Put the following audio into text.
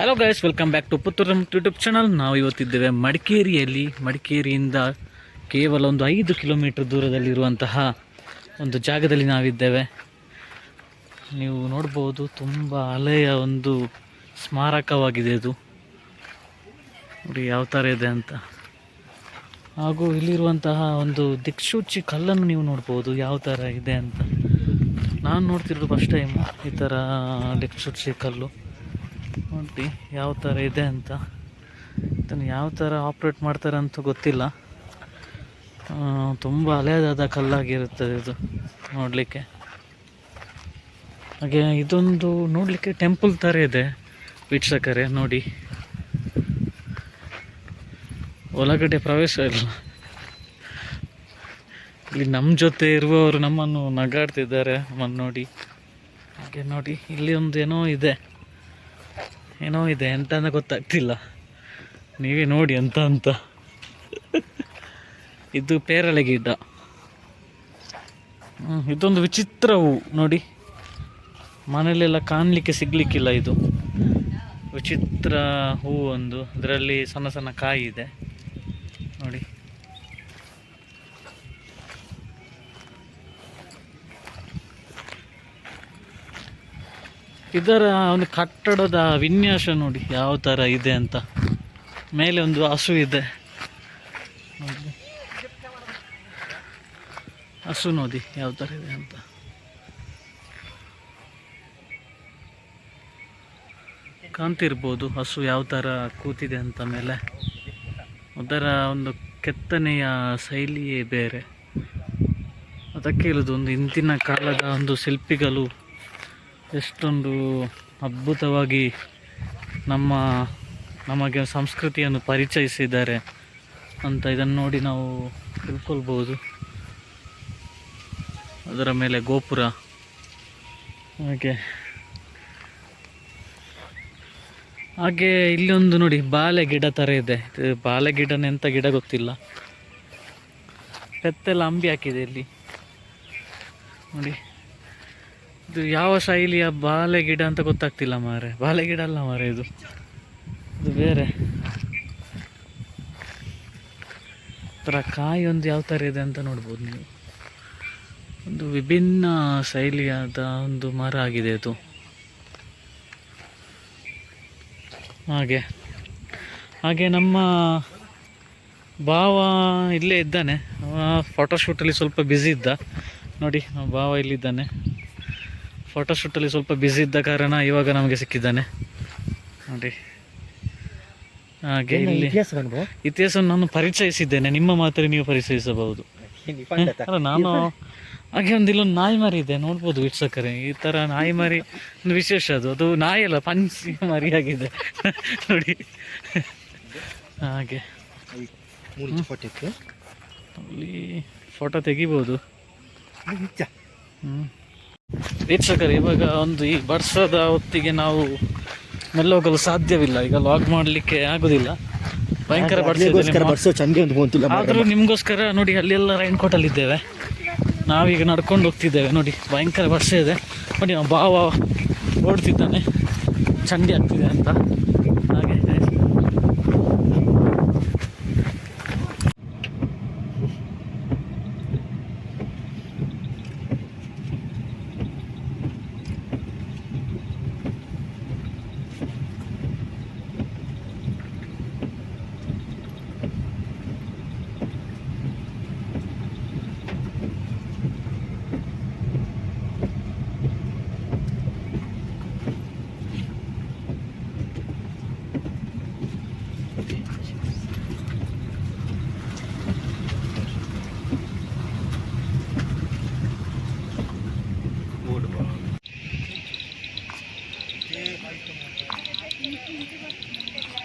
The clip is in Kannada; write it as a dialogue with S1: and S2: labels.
S1: Hello guys welcome back to Puttur YouTube channel ನಾವು ಇವತ್ತಿದ್ದೇವೆ ಮಡಿಕೇರಿಯಲ್ಲಿ. ಮಡಿಕೇರಿಯಿಂದ ಕೇವಲ ಒಂದು ಐದು ಕಿಲೋಮೀಟರ್ ದೂರದಲ್ಲಿರುವಂತಹ ಒಂದು ಜಾಗದಲ್ಲಿ ನಾವಿದ್ದೇವೆ. ನೀವು ನೋಡ್ಬೋದು ತುಂಬ ಹಳೆಯ ಒಂದು ಸ್ಮಾರಕವಾಗಿದೆ ಅದು ನೋಡಿ ಯಾವ ಥರ ಇದೆ ಅಂತ. ಹಾಗೂ ಇಲ್ಲಿರುವಂತಹ ಒಂದು ದಿಕ್ಸೂಚಿ ಕಲ್ಲನ್ನು ನೀವು ನೋಡ್ಬೋದು ಯಾವ ಥರ ಇದೆ ಅಂತ. ನಾನು ನೋಡ್ತಿರೋದು ಫಸ್ಟ್ ಟೈಮ್ ಈ ಥರ ದಿಕ್ಸೂಚಿ ಕಲ್ಲು. ನೋಡಿ, ಯಾವ ಥರ ಇದೆ ಅಂತ. ಇದನ್ನು ಯಾವ ಥರ ಆಪ್ರೇಟ್ ಮಾಡ್ತಾರೆ ಅಂತ ಗೊತ್ತಿಲ್ಲ. ತುಂಬ ಹಳೆಯದಾದ ಕಲ್ಲಾಗಿರುತ್ತದೆ ಇದು ನೋಡಲಿಕ್ಕೆ. ಹಾಗೆ ಇದೊಂದು ನೋಡಲಿಕ್ಕೆ ಟೆಂಪಲ್ ಥರ ಇದೆ, ವೀಕ್ಷಕರೇ, ನೋಡಿ. ಒಳಗಡೆ ಪ್ರವೇಶ ಇಲ್ಲ. ಇಲ್ಲಿ ನಮ್ಮ ಜೊತೆ ಇರುವವರು ನಮ್ಮನ್ನು ನಗಾಡ್ತಿದ್ದಾರೆ, ನಮ್ಮನ್ನು ನೋಡಿ. ಹಾಗೆ ನೋಡಿ, ಇಲ್ಲಿ ಒಂದು ಏನೋ ಇದೆ. ಏನೋ ಇದೆ ಎಂತ ಅಂತ ಗೊತ್ತಾಗ್ತಿಲ್ಲ. ನೀವೇ ನೋಡಿ ಅಂತ ಅಂತ. ಇದು ಪೇರಳೆ ಗಿಡ. ಇದೊಂದು ವಿಚಿತ್ರ ಹೂ ನೋಡಿ. ಮನೆಯಲ್ಲೆಲ್ಲ ಕಾಣಲಿಕ್ಕೆ ಸಿಗಲಿಕ್ಕಿಲ್ಲ ಇದು. ವಿಚಿತ್ರ ಹೂ ಒಂದು ಅದರಲ್ಲಿ ಸಣ್ಣ ಸಣ್ಣ ಕಾಯಿ ಇದೆ. ನೋಡಿ. ಇದರ ಒಂದು ಕಟ್ಟಡದ ವಿನ್ಯಾಸ ನೋಡಿ ಯಾವ ಥರ ಇದೆ ಅಂತ. ಮೇಲೆ ಒಂದು ಹಸು ಇದೆ. ಹಸು ನೋಡಿ ಯಾವ ಥರ ಇದೆ ಅಂತ. ಕಾಣ್ತಿರ್ಬೋದು ಹಸು ಯಾವ ಥರ ಕೂತಿದೆ ಅಂತ ಮೇಲೆ. ಅದರ ಒಂದು ಕೆತ್ತನೆಯ ಶೈಲಿಯೇ ಬೇರೆ. ಅದಕ್ಕೆ ಇರೋದು ಒಂದು ಇಂದಿನ ಕಾಲದ ಒಂದು ಶಿಲ್ಪಿಗಳು ಎಷ್ಟೊಂದು ಅದ್ಭುತವಾಗಿ ನಮ್ಮ, ನಮಗೆ ಸಂಸ್ಕೃತಿಯನ್ನು ಪರಿಚಯಿಸಿದ್ದಾರೆ ಅಂತ ಇದನ್ನು ನೋಡಿ ನಾವು ತಿಳ್ಕೊಳ್ಬೋದು. ಅದರ ಮೇಲೆ ಗೋಪುರ. ಹಾಗೆ. ಹಾಗೆ ಇಲ್ಲೊಂದು ನೋಡಿ ಬಾಳೆ ಗಿಡ ಥರ ಇದೆ. ಬಾಳೆ ಗಿಡನ ಎಂಥ ಗಿಡ ಗೊತ್ತಿಲ್ಲ. ಪೆತ್ತೆಲ್ಲ ಅಂಬಿ ಹಾಕಿದೆ ಇಲ್ಲಿ. ನೋಡಿ. ಇದು ಯಾವ ಶೈಲಿಯ ಬಾಳೆ ಗಿಡ ಅಂತ ಗೊತ್ತಾಗ್ತಿಲ್ಲ ಮಾರೆ. ಬಾಳೆ ಗಿಡ ಅಲ್ಲ ಮಾರೆ ಇದು. ಇದು ಬೇರೆ. ಥರ ಕಾಯಿ ಒಂದು ಯಾವ ಥರ ಇದೆ ಅಂತ ನೋಡ್ಬೋದು ನೀವು. ಒಂದು ವಿಭಿನ್ನ ಶೈಲಿಯಾದ ಒಂದು ಮರ ಆಗಿದೆ ಅದು. ಹಾಗೆ. ಹಾಗೆ ನಮ್ಮ ಭಾವ ಇಲ್ಲೇ ಇದ್ದಾನೆ. ಫೋಟೋಶೂಟಲ್ಲಿ ಸ್ವಲ್ಪ ಬ್ಯುಸಿ ಇದ್ದ. ನೋಡಿ ಭಾವ ಇಲ್ಲಿದ್ದಾನೆ. ಫೋಟೋಶೂಟಲ್ಲಿ ಸ್ವಲ್ಪ ಬ್ಯುಸಿ ಇದ್ದ ಕಾರಣ ಇವಾಗ ನಮಗೆ ಸಿಕ್ಕಿದ್ದಾನೆ. ನೋಡಿ. ಹಾಗೆ ಇಲ್ಲಿ
S2: ಇತಿಹಾಸ
S1: ನಾನು ಪರಿಚಯಿಸಿದ್ದೇನೆ. ನಿಮ್ಮ ಮಾತ್ರ ನೀವು ಪರಿಚಯಿಸಬಹುದು. ನಾನು ಹಾಗೆ ಒಂದು ಇಲ್ಲೊಂದು ನಾಯಿ ಮರಿ ಇದೆ. ನೋಡ್ಬೋದು ವೀಕ್ಷಕರೇ. ಈ ಥರ ನಾಯಿ ಮರಿ ಒಂದು ವಿಶೇಷ ಅದು. ಅದು ನಾಯಿ ಅಲ್ಲ ಪಂಚಿ ಮರಿ ಆಗಿದೆ. ನೋಡಿ. ಹಾಗೆ. ಅಲ್ಲಿ ಫೋಟೋ ತೆಗಿಬೋದು.
S2: ಹ್ಞೂ
S1: ಹ್ಮ್. ವೀಕ್ಷಕರೇ ಇವಾಗ ಒಂದು ಈ ವರ್ಷದ ಹೊತ್ತಿಗೆ ನಾವು ಮೆಲ್ಲೋಗಲು ಸಾಧ್ಯವಿಲ್ಲ. ಈಗ ಲಾಗ್ ಮಾಡಲಿಕ್ಕೆ ಆಗುದಿಲ್ಲ. ಭಯಂಕರ
S2: ಬಂತಿಲ್ಲ
S1: ಆದರೂ ನಿಮಗೋಸ್ಕರ ನೋಡಿ ಅಲ್ಲೆಲ್ಲ ರೈನ್ ಕೋಟಲ್ಲಿ ಇದ್ದೇವೆ ನಾವೀಗ ನಡ್ಕೊಂಡು ಹೋಗ್ತಿದ್ದೇವೆ ನೋಡಿ ಭಯಂಕರ ವರ್ಷ ಇದೆ. ನೋಡಿ ಬಾವ ಭಾವ ಓಡ್ತಿದ್ದಾನೆ. ಚಂಡಿ ಆಗ್ತಿದೆ ಅಂತ. ভাই তো মনে হয়